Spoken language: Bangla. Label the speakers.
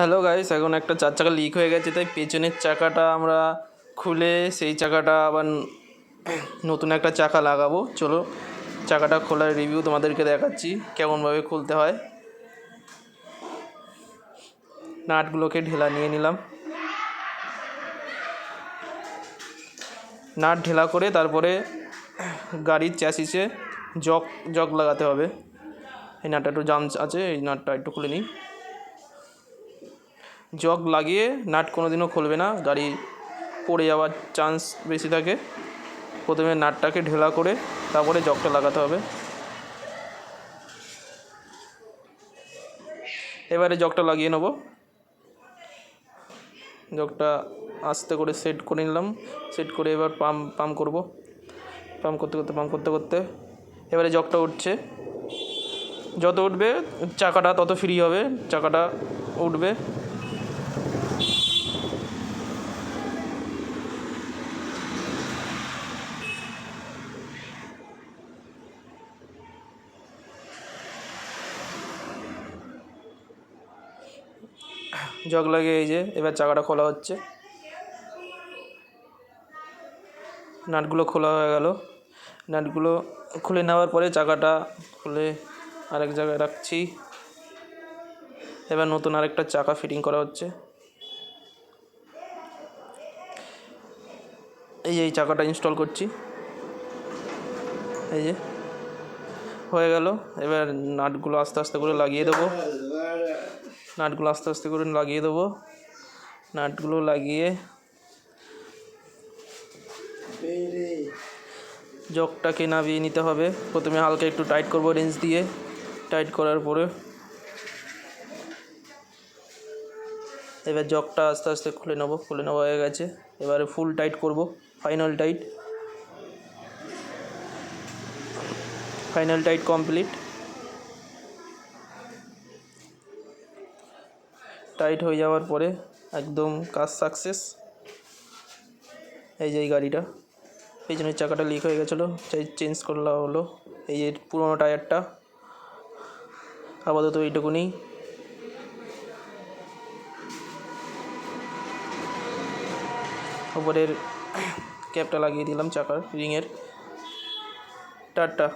Speaker 1: হ্যালো গাইস এখন একটা চার চাকা লিক হয়ে গেছে, তাই পেছনের চাকাটা আমরা খুলে সেই চাকাটা আবার নতুন একটা চাকা লাগাবো। চলো, চাকাটা খোলার রিভিউ তোমাদেরকে দেখাচ্ছি, কেমনভাবে খুলতে হয়। নাটগুলোকে ঢেলা নিয়ে নিলাম। নাট ঢেলা করে তারপরে গাড়ির চ্যাসিসে জগ জগ লাগাতে হবে। এই নাটটা একটু জাম আছে, এই নাটটা একটু খুলে নিই। জগ লাগিয়ে নাট কোনো দিনও খুলবে না গাড়ি পড়ে যাওয়ার চান্স বেশি থাকে। প্রথমে নাটটাকে ঢেলা করে তারপরে জগটা লাগাতে হবে। এবারে জগটা লাগিয়ে নেব। জগটা আস্তে করে সেট করে নিলাম। সেট করে এবার পাম্প পাম্প করব। পাম্প করতে করতে পাম্প করতে করতে এবারে জগটা উঠছে। যত উঠবে, চাকাটা তত ফ্রি হবে। চাকাটা উঠবে। জগ লাগে এই যে এবার চাকাটা খোলা হচ্ছে। নাটগুলো খোলা হয়ে গেল। নাটগুলো খুলে নেওয়ার পরে চাকাটা খুলে আরেক জায়গায় রাখছি। এবার নতুন আরেকটা চাকা ফিটিং করা হচ্ছে। এই যে এই চাকাটা ইনস্টল করছি। এই যে হয়ে গেল। এবার নাটগুলো আস্তে আস্তে করে লাগিয়ে দেবো। নাটগুলো আস্তে আস্তে করে লাগিয়ে দেবো। নাটগুলো লাগিয়ে জগটাকে নামিয়ে নিতে হবে। প্রথমে হালকা একটু টাইট করব রেঞ্জ দিয়ে। টাইট করার পরে এবার জগটা আস্তে আস্তে খুলে নেব। খুলে নেওয়া হয়ে গেছে। এবারে ফুল টাইট করব। Final tight. Final tight complete. Tight হয়ে যাওয়ার পরে একদম কাজ সাকসেস। এই যে এই গাড়িটা পেছনের চাকাটা লিক হয়ে গেছিল চাই চেঞ্জ করলা হলো। এই যে পুরোনো টায়ারটা, আপাতত এইটুকুনি। ওপরের ক্যাপটা লাগিয়ে দিলাম চাকার রিংয়ের টাটা